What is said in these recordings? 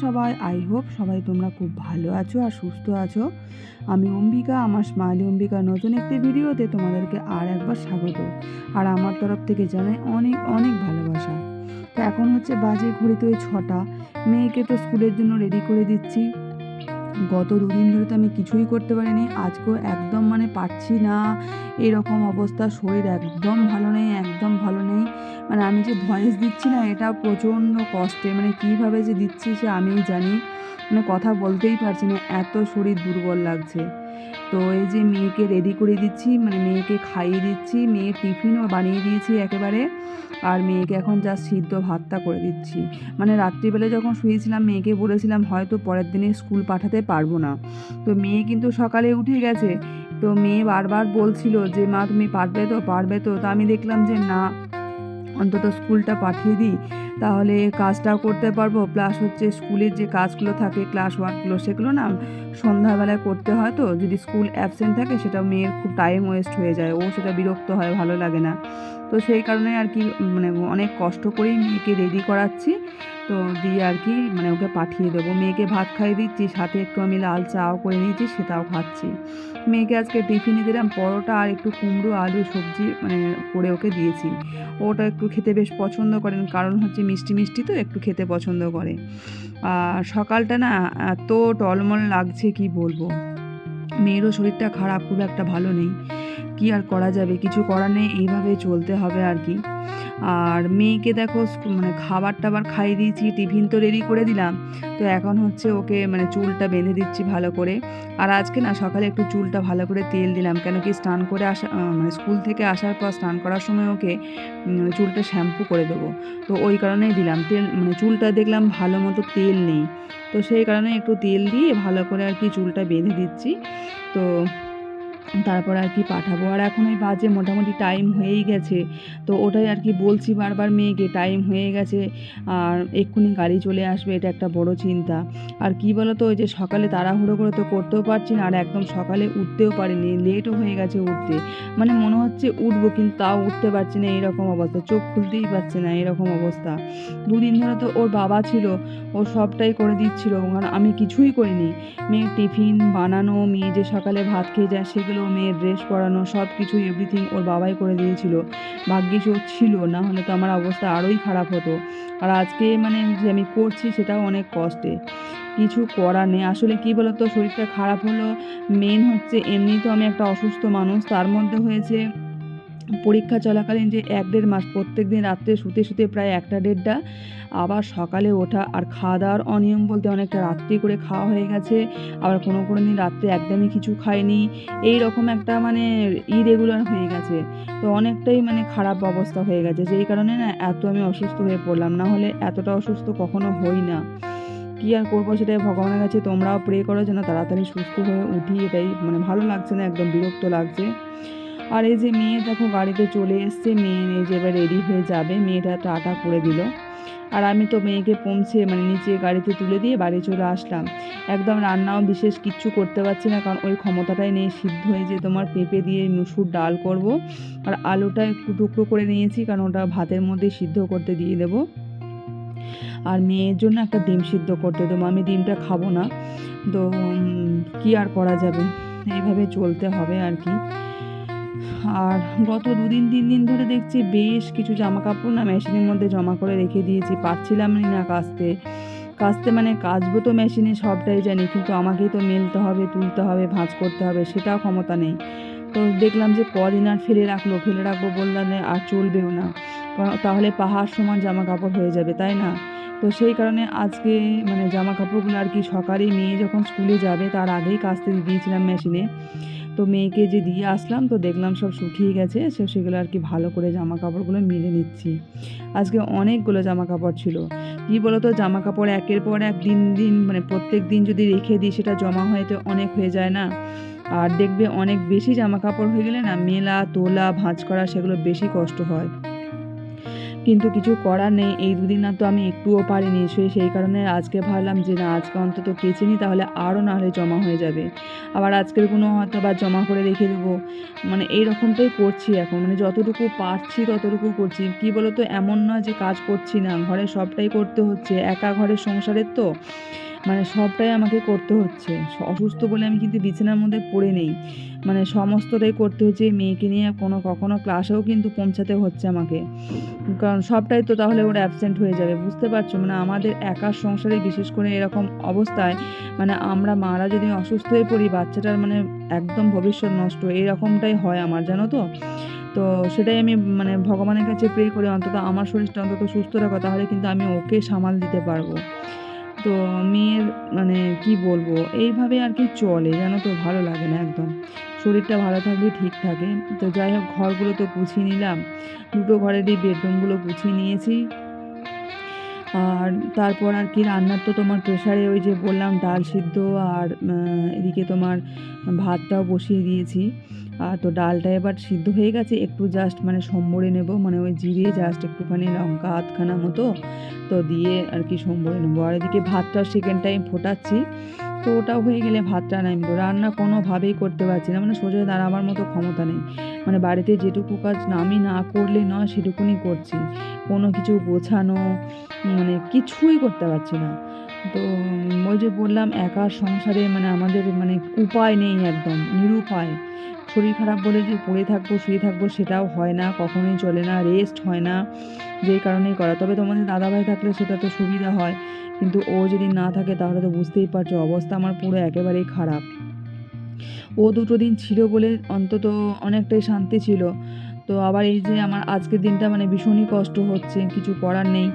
সবাই I hope সবাই তোমরা খুব ভালো আছো আর সুস্থ আছো। আমি অম্বিকা, আমার স্মাইলি অম্বিকা, নতুন একটি ভিডিওতে তোমাদেরকে আর একবার স্বাগত। আর আমার তরফ থেকে জানাই অনেক অনেক ভালোবাসা। তো এখন হচ্ছে বাজে ঘড়িতে ওই ছটা। মেয়েকে তো স্কুলের জন্য রেডি করে দিচ্ছি। গত দুদিন ধরে তো আমি কিছুই করতে পারিনি। আজকেও একদম মানে পারছি না। এরকম অবস্থা, শরীর একদম ভালো নেই, একদম ভালো নেই। মানে আমি যে ভয়েস দিচ্ছি না, এটা প্রচণ্ড কষ্টে মানে কীভাবে যে দিচ্ছি সে আমিই জানি। মানে কথা বলতেই পারছি না, এত শরীর দুর্বল লাগছে। তো এই যে মেয়েকে রেডি করে দিচ্ছি মানে মেয়েকে খাইয়ে দিচ্ছি, মেয়ের টিফিনও বানিয়ে দিয়েছি একেবারে, আর মেয়েকে এখন যা সিদ্ধ ভাতটা করে দিচ্ছি। মানে রাত্রিবেলা যখন শুয়েছিলাম, মেয়েকে বলেছিলাম, হয়তো পরের দিনে স্কুল পাঠাতে পারব না। তো মেয়ে কিন্তু সকালে উঠে গেছে। তো মেয়ে বারবার বলছিল যে, মা, তুমি পারবে তো পারবে তো। তা আমি দেখলাম যে, না অন্তত স্কুলটা পাঠিয়ে দিই, তাহলে কাজটাও করতে পারব। প্লাস হচ্ছে স্কুলের যে কাজগুলো থাকে ক্লাস ওয়ার্কগুলো সেগুলো না সন্ধ্যাবেলায় করতে হয় তো। যদি স্কুল অ্যাবসেন্ট থাকে, সেটা মেয়ের খুব টাইম ওয়েস্ট হয়ে যায়। ও সেটা বিরক্ত হয়, ভালো লাগে না। তো সেই কারণে আর কি মানে অনেক কষ্ট করেই মেয়েকে রেডি করাচ্ছি। তো দিয়ে আর কি মানে ওকে পাঠিয়ে দেবো। মেয়েকে ভাত খাইয়ে দিচ্ছি, সাথে একটু আমি লাল চাও করে নিয়েছি, সেটাও খাচ্ছি। মেয়েকে আজকে টিফিনে দিলাম, পরোটা আর একটু কুমড়ো, আলু, সবজি মানে করে ওকে দিয়েছি। ওটা একটু খেতে বেশ পছন্দ করেন, কারণ হচ্ছে মিষ্টি মিষ্টি তো, একটু খেতে পছন্দ করে। আর সকালটা না এত টলমল লাগছে, কি বলব? মেয়েরও শরীরটা খারাপ, খুব একটা ভালো নেই। কি আর করা যাবে? কিছু করার নেই, এইভাবে চলতে হবে আর কি। আর মেয়েকে দেখো মানে খাবার টাবার খাইয়ে দিয়েছি, টিফিন তো রেডি করে দিলাম। তো এখন হচ্ছে ওকে মানে চুলটা বেঁধে দিচ্ছি ভালো করে। আর আজকে না সকালে একটু চুলটা ভালো করে তেল দিলাম, কেন কি স্নান করে আসা মানে স্কুল থেকে আসার পর স্নান করার সময় ওকে চুলটা শ্যাম্পু করে দেবো। তো ওই কারণেই দিলাম। তেল মানে চুলটা দেখলাম ভালো মতো তেল নেই। তো সেই কারণে একটু তেল দিয়ে ভালো করে আর কি চুলটা বেঁধে দিচ্ছি। তো তারপর আর কি পাঠাবো। আর এখন ওই বাজে মোটামুটি টাইম হয়েই গেছে। তো ওটাই আর কি বলছি বারবার মেয়েকে টাইম হয়ে গেছে। আর এক্ষুনি গাড়ি চলে আসবে, এটা একটা বড় চিন্তা। আর কি বলো তো ওই যে সকালে তাড়াহুড়ো করে তো করতেও পারছি না, আর একদম সকালে উঠতেও পারিনি। লেটও হয়ে গেছে উঠতে। মানে মনে হচ্ছে উঠবো, কিন্তু তাও উঠতে পারছি না, এরকম অবস্থা। চোখ খুলতেই পারছে না, এরকম অবস্থা। দুদিন ধরে তো ওর বাবা ছিল, ও সবটাই করে দিচ্ছিল। কারণ আমি কিছুই করিনি। মেয়ের টিফিন বানানো, মেয়ে যে সকালে ভাত খেয়ে যায়, সেগুলো মেয়ের ড্রেস পরানো সব কিছুই এভরিথিং ওর বাবাই করে দিয়েছিল। ভাগ্যিস ও ছিল না হলে তো আমার অবস্থা আরোই খারাপ হতো। আর আজকে মানে যে আমি করছি সেটাও অনেক কষ্টে। কিছু করার নেই। আসলে কী তো শরীরটা খারাপ হলো মেন হচ্ছে এমনি তো আমি একটা অসুস্থ মানুষ, তার মধ্যে হয়েছে পরীক্ষা চলাকালীন যে এক দেড় মাস প্রত্যেক দিন রাত্রে শুতে শুতে প্রায় একটা দেড়টা, আবার সকালে ওঠা আর খাওয়া দাওয়ার অনিয়ম বলতে অনেকটা রাত্রি করে খাওয়া হয়ে গেছে, আবার কোনো কোনো দিন রাত্রে একদমই কিছু খায়নি এই রকম একটা মানে ইরেগুলার হয়ে গেছে। তো অনেকটাই মানে খারাপ অবস্থা হয়ে গেছে, যেই কারণে না এত আমি অসুস্থ হয়ে পড়লাম, না হলে এতটা অসুস্থ কখনো হই না। কী আর করব সেটাই ভগবানের কাছে তোমরাও প্রে করো যেন তাড়াতাড়ি সুস্থ হয়ে উঠি, এটাই মানে ভালো লাগছে না, একদম বিরক্ত লাগছে। আর এই যে মেয়ে দেখো গাড়িতে চলে এসছে, মেয়ে এই যে এবার রেডি হয়ে যাবে। মেয়েটা টাটা করে দিল। আর আমি তো মেয়েকে পৌঁছে মানে নিচে গাড়িতে তুলে দিয়ে বাড়ি চলে আসলাম। একদম রান্নাও বিশেষ কিচ্ছু করতে পারছি না, কারণ ওই ক্ষমতাটাই নেই। সিদ্ধ হয়ে যে তোমার পেঁপে দিয়ে মুসুর ডাল করব, আর আলুটা একটু টুকরো করে নিয়েছি, কারণ ওটা ভাতের মধ্যে সিদ্ধ করতে দিয়ে দেবো। আর মেয়ের জন্য একটা ডিম সিদ্ধ করতে দেবো। আমি ডিমটা খাব না। তো কি আর করা যাবে? এইভাবে চলতে হবে আর কি। আর গত দুদিন, তিন দিন ধরে দেখছি বেশ কিছু জামা কাপড় না মেশিনের মধ্যে জমা করে রেখে দিয়েছি। পারছিলাম না কাচতে কাচতে মানে কাচবো তো মেশিনে সবটাই জানি, কিন্তু আমাকেই তো মেলতে হবে, তুলতে হবে, ভাঁজ করতে হবে, সেটাও ক্ষমতা নেই। তো দেখলাম যে কদিন আর ফেলে রাখল, ফেলে রাখব বললাম আর চলবেও না। তাহলে পাহাড় সমান জামা কাপড় হয়ে যাবে, তাই না? তো সেই কারণে আজকে মানে জামা কাপড়গুলো আর কি সকালে মেয়ে যখন স্কুলে যাবে, তার আগেই কাচতে দিয়েছিলাম মেশিনে। তো মেয়েকে যে দিয়ে আসলাম, তো দেখলাম সব শুকিয়ে গেছে, সে সেগুলো আর কি ভালো করে জামা কাপড়গুলো মিলে নিচ্ছি। আজকে অনেকগুলো জামা কাপড় ছিল। কি বলতো জামা কাপড় একের পর এক দিন দিন মানে প্রত্যেক দিন যদি রেখে দিই, সেটা জমা হয়ে তো অনেক হয়ে যায় না। আর দেখবে অনেক বেশি জামা কাপড় হয়ে গেলে না, মেলা, তোলা, ভাঁজ করা, সেগুলো বেশি কষ্ট হয়। কিন্তু কিছু করার নেই। এই দুদিন না তো আমি একটুও পারিনি। সেই সেই কারণে আজকে ভাবলাম যে না, আজকে অন্তত কেচে নিই, তাহলে আরও নাহলে জমা হয়ে যাবে। আবার আজকের কোনো হয়তো বা জমা করে রেখে দেবো। মানে এই রকমটাই করছি এখন। মানে যতটুকু পারছি, ততটুকু করছি। কি বলো তো এমন নয় যে কাজ করছি না। ঘরে সবটাই করতে হচ্ছে। একা ঘরের সংসারের তো। মানে সবটাই আমাকে করতে হচ্ছে। অসুস্থ বলে আমি কিন্তু বিছানার মধ্যে পড়ে নেই। মানে সমস্তটাই করতে হচ্ছে। মেয়েকে নিয়ে কোনো, কখনো ক্লাসেও কিন্তু পৌঁছাতে হচ্ছে আমাকে। কারণ সবটাই তো তাহলে ওর অ্যাবসেন্ট হয়ে যাবে। বুঝতে পারছ? মানে আমাদের একার সংসারে বিশেষ করে এরকম অবস্থায় মানে আমরা মারা যদি অসুস্থ হয়ে পড়ি, বাচ্চাটার মানে একদম ভবিষ্যৎ নষ্ট। এরকমটাই হয় আমার, জানো তো? তো সেটাই আমি মানে ভগবানের কাছে প্রে করে। অন্তত আমার শরীরটা অন্তত সুস্থ রাখো। তাহলে কিন্তু আমি ওকে সামাল দিতে পারব। তো মেয়ের মানে কি বলব, এইভাবে আর কি চলে, জানো তো, ভালো লাগে না একদম। শরীরটা ভালো থাকলে ঠিক থাকে। তো যাই হোক, ঘরগুলো তো গুছিয়ে নিলাম। দুটো ঘরেরই বেডরুমগুলো গুছিয়ে নিয়েছি। আর তারপর আর কি রান্নার তো তোমার প্রেশারে ওই যে বললাম, ডাল সিদ্ধ আর এদিকে তোমার ভাতটাও বসিয়ে দিয়েছি। আর তো ডালটা এবার সিদ্ধ হয়ে গেছে, একটু জাস্ট মানে সম্বরে নেব মানে ওই জিরে জাস্ট একটুখানি লঙ্কা আধখানা মতো। তো দিয়ে আর কি সম্বরে নেব। আর এদিকে ভাতটা সেকেন্ড টাইম ফোটাচ্ছি। তো ওটাও হয়ে গেলে ভাতটা নামবো। রান্না কোনোভাবেই করতে পারছি না। মানে সোজা দাঁড়াবার মতো ক্ষমতা নেই। মানে বাড়িতে যেটুকু কাজ আমি না করলে নয়, সেটুকুনি করছি। কোনো কিছু গোছানো মানে কিছুই করতে পারছি না। তো ওই যে বললাম, একা সংসারে মানে আমাদের মানে উপায় নেই একদম, নিরুপায়। শরীর খারাপ বলে যে পড়ে থাকব, শুয়ে থাকব সেটাও হয় না, কখনোই চলে না রেস্ট হয় না। যেই কারণেই করা। তবে তোমাদের দাদাভাই থাকলে সেটা তো সুবিধা হয়। কিন্তু ও যদি না থাকে, তাহলে তো বুঝতেই পারছ, অবস্থা আমার পুরো একেবারেই খারাপ। ও দুটো দিন ছিল বলে অন্তত অনেকটাই শান্তি ছিল। তো আবার এই যে আমার আজকের দিনটা মানে ভীষণই কষ্ট হচ্ছে, কিছু করার নেই।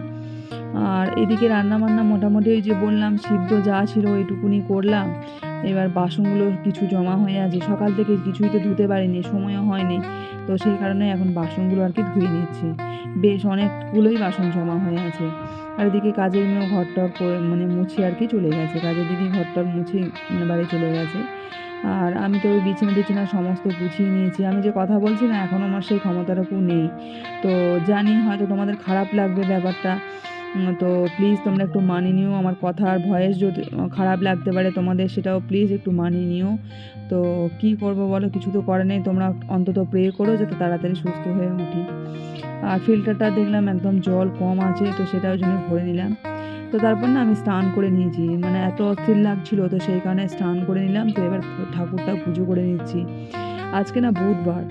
আর এদিকে রান্না বান্না মোটামুটি ওই যে বললাম, সিদ্ধ যা ছিল ওইটুকুনি করলাম। এবার বাসনগুলো কিছু জমা হয়ে আছে। সকাল থেকে কিছুই তো ধুতে পারিনি, সময়ও হয়নি। তো সেই কারণে এখন বাসনগুলো আর কি ধুয়ে নিচ্ছি। বেশ অনেকগুলোই বাসন জমা হয়ে আছে। আর এদিকে কাজের মেয়েও ঘরটর মানে মুছে আর কি চলে গেছে। কাজের দিদি ঘরটর মুছে মানে বাড়ি চলে গেছে। আর আমি তো ওই বিছানা টিছানা সমস্ত গুছিয়ে নিয়েছি। আমি যে কথা বলছি না এখন আমার সেই ক্ষমতাটুকু নেই। তো জানি হয়তো তোমাদের খারাপ লাগবে ব্যাপারটা। তো প্লিজ তোমরা একটু মানিয়ে নিও। আমার কথার ভয়েস যদি খারাপ লাগতে পারে তোমাদের, সেটাও প্লিজ একটু মানিয়ে নিও। তো কি করব বলো? কিছু তো করে নেই। তোমরা অন্তত প্রে করো যাতে তাড়াতাড়ি সুস্থ হয়ে উঠি। আর ফিল্টারটা দেখলাম একদম জল কম আছে, তো সেটাও জন্য ভরে নিলাম। তো তারপর না আমি স্নান করে নিয়েছি। মানে এত অস্থির লাগছিল, তো সেই কারণে স্নান করে নিলাম। তো এবার ঠাকুরটা পুজো করে নিচ্ছি। আজকে না বুধবার।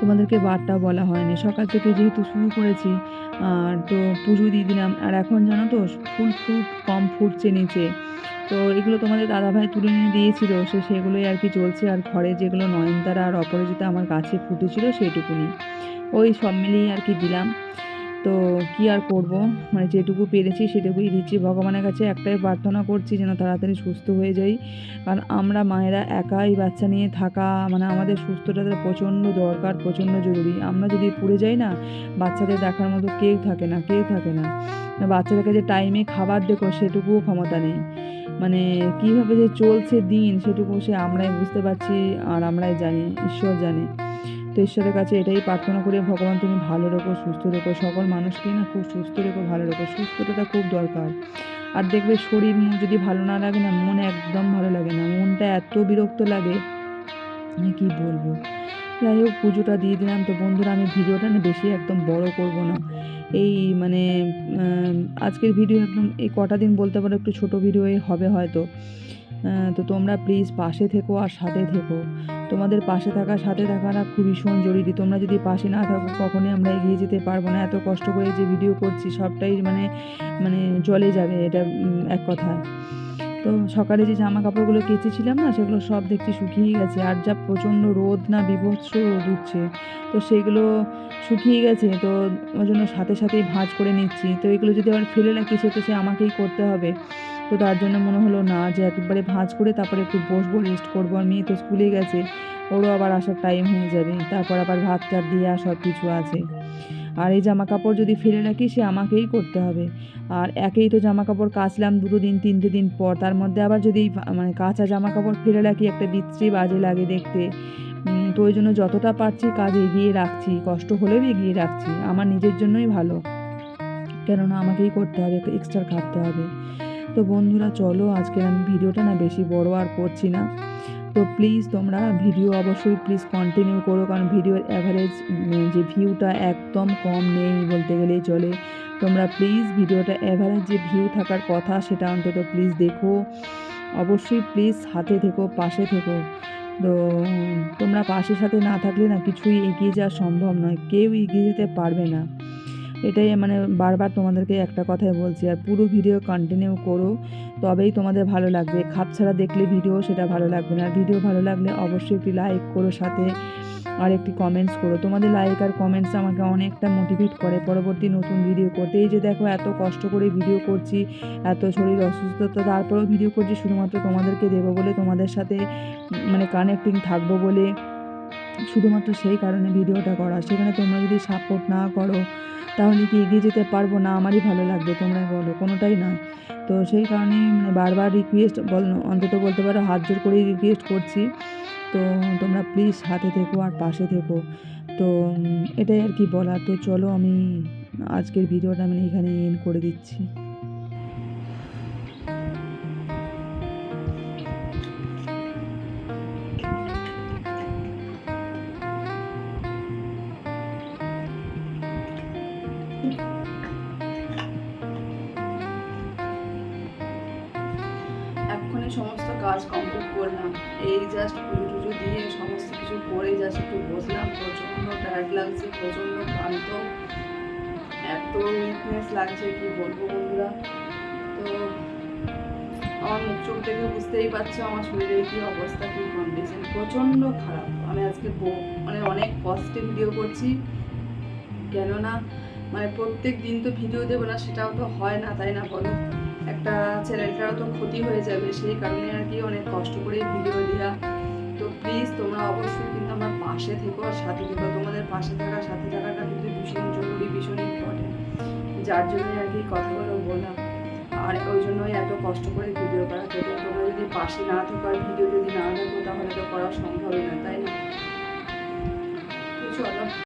তোমাদেরকে বারটা বলা হয়নি। সকাল থেকে যেহেতু শুরু করেছি আর তো পুজো দিয়ে দিলাম। আর এখন জানো তো, ফুল খুব কম ফুটছে নিচে। তো এগুলো তোমাদের দাদাভাই তুলে নিয়ে দিয়েছিল, সে সেগুলোই আর কি চলছে আর ঘরে যেগুলো নয়নতারা আর অপরাজিতা আমার গাছে ফুটেছিল সেটুকুনি ওই সব মিলিয়ে আর কি দিলাম। তো কি আর করব? মানে যেটুকু পেরেছি সেটুকুই দিচ্ছি। ভগবানের কাছে একটাই প্রার্থনা করছি যেন তাড়াতাড়ি সুস্থ হয়ে যাই। কারণ আমরা মায়েরা একাই বাচ্চা নিয়ে থাকা মানে আমাদের সুস্থটা প্রচণ্ড দরকার, প্রচণ্ড জরুরি। আমরা যদি পড়ে যাই না, বাচ্চাদের দেখার মতো কেউ থাকে না, কেউ থাকে না। বাচ্চাদেরকে যে টাইমে খাবার দেখো সেটুকুও ক্ষমতা নেই। মানে কীভাবে যে চলছে দিন, সেটুকু সে আমরাই বুঝতে পারছি আর আমরাই জানি, ঈশ্বর জানে। তো ঈশ্বরের কাছে এটাই প্রার্থনা করি, ভগবান তুমি ভালো রেখো, সুস্থ রেখো। সকল মানুষকে না খুব সুস্থ রেখো, ভালো রেখো। সুস্থতাটা খুব দরকার। আর দেখবে শরীর যদি ভালো না লাগে না, মন একদম ভালো লাগে না। মনটা এত বিরক্ত লাগে কী বলব? যাই হোক, পুজোটা দিয়ে দিলাম। তো বন্ধুরা, আমি ভিডিওটা না বেশি একদম বড় করব না। এই মানে আজকের ভিডিও একদম এই কটা দিন বলতে পারো, একটু ছোট ভিডিওই হবে হয়তো। তো তোমরা প্লিজ পাশে থেকো আর সাথে থেকো। তোমাদের পাশে থাকা সাথে থাকাটা খুব ভীষণ জরুরি তোমরা যদি পাশে না থাকো, কখনই আমরা এগিয়ে যেতে পারব না। এত কষ্ট করে যে ভিডিও করছি, সবটাই মানে মানে জলে যাবে, এটা এক কথা তো সকালে যে জামা কাপড়গুলো কেচেছিলাম না, সেগুলো সব দেখছি শুকিয়ে গেছে। আর যা প্রচণ্ড রোদ না, বিভৎস রোদ উঠছে। তো সেগুলো শুকিয়ে গেছে, তো ওই জন্য সাথে সাথেই ভাঁজ করে নিচ্ছি। তো এগুলো যদি আবার ফেলে রাখি সে তো সে আমাকেই করতে হবে। তো তার জন্য মনে হলো না যে একবারে ভাঁজ করে তারপরে একটু বসবো রেস্ট করব। আর মেয়ে তো স্কুলে গেছে, ওরও আবার আসার টাইম হয়ে যাবে। তারপর আবার ভাত টাত দিয়ে সব কিছু আছে। আর এই জামা কাপড় যদি ফেলে রাখি, সে আমাকেই করতে হবে। আর একেই তো জামা কাপড় কাচলাম দুটো দিন, তিনটে দিন পর। তার মধ্যে আবার যদি মানে কাঁচা জামা কাপড় ফেলে রাখি, একটা বিচ্ছিরি বাজে লাগে দেখতে। তো ওই জন্য যতটা পারছি কাজ এগিয়ে রাখছি। কষ্ট হলেও এগিয়ে রাখছি। আমার নিজের জন্যই ভালো। কেননা আমাকেই করতে হবে একটু এক্সট্রা খাটতে হবে। তো বন্ধুরা, চলো আজকে আমি ভিডিওটা না বেশি বড় আর করছি না। তো প্লিজ তোমরা ভিডিও অবশ্যই প্লিজ কন্টিনিউ করো, কারণ ভিডিওর অ্যাভারেজ যে ভিউটা একদম কম নেই বলতে গেলেই চলে। তোমরা প্লিজ ভিডিওটা অ্যাভারেজ যে ভিউ থাকার কথা, সেটা অন্তত প্লিজ দেখো। অবশ্যই প্লিজ হাতে থেকো, পাশে থেকো। তো তোমরা পাশের সাথে না থাকলে না কিছুই এগিয়ে যাওয়া সম্ভব নয়। কেউ এগিয়ে যেতে পারবে না। এটাই মানে বারবার তোমাদেরকে একটা কথাই বলছি, আর পুরো ভিডিও কন্টিনিউ করো, তবেই তোমাদের ভালো লাগবে। খাপ ছাড়া দেখলে ভিডিও সেটা ভালো লাগবে না, আর ভিডিও ভালো লাগলে অবশ্যই একটি লাইক করো সাথে, আর একটি কমেন্টস করো। তোমাদের লাইক আর কমেন্টস আমাকে অনেকটা মোটিভেট করে পরবর্তী নতুন ভিডিও করতে। এই যে দেখো, এত কষ্ট করে ভিডিও করছি, এত শরীর অসুস্থতা তারপরেও ভিডিও করছি, শুধুমাত্র তোমাদেরকে দেবো বলে, তোমাদের সাথে মানে কানেক্টিং থাকব বলে, শুধুমাত্র সেই কারণে ভিডিওটা করা। সেখানে তোমরা যদি সাপোর্ট না করো তাহলে কি এগিয়ে যেতে পারব না, আমারই ভালো লাগবে, তোমরা বলো, কোনোটাই না। তো সেই কারণে মানে বারবার রিকোয়েস্ট বল, অন্তত বলতে পারো হাত জোর করেই রিকোয়েস্ট করছি। তো তোমরা প্লিজ হাতে থেকো আর পাশে থেকো। তো এটাই আর কি বলার, তো চলো আমি আজকের ভিডিওটা আমি এখানে এন্ড করে দিচ্ছি। জাস্ট পুজো টুজো দিয়ে সমস্ত কিছু করে জাস্ট একটু বসলাম। প্রচণ্ড টায়ার্ড লাগছে, প্রচণ্ড ক্লান্ত। এত উইকনেস লাগছে, কি বলব বন্ধুরা? তো আমার মুখ চোখ দেখে বুঝতেই পারছ, আমার শরীরের কি অবস্থা, কি কন্ডিশন প্রচণ্ড খারাপ। আমি আজকে মানে অনেক কষ্টে ভিডিও করছি। কেননা মানে প্রত্যেক দিন তো ভিডিও দেবো না, সেটাও তো হয় না, তাই না বলো? একটা চ্যানেলটারও তো ক্ষতি হয়ে যাবে, সেই কারণে আর কি অনেক কষ্ট করে ভিডিও দেওয়া তো প্লিজ তোমরা অবশ্যই কিন্তু আমার পাশে থেকো, আর সাথে থেকো। তোমাদের পাশে থাকা, সাথে থাকাটা কিন্তু ভীষণ জরুরি, ভীষণ ইম্পর্টেন্ট যার জন্য আর কি কথাগুলো বললাম আর ওই জন্যই এত কষ্ট করে ভিডিও করা। তোমরা যদি পাশে না থাকো আর ভিডিও যদি না দেখো, তাহলে তো করা সম্ভবই না, তাই না?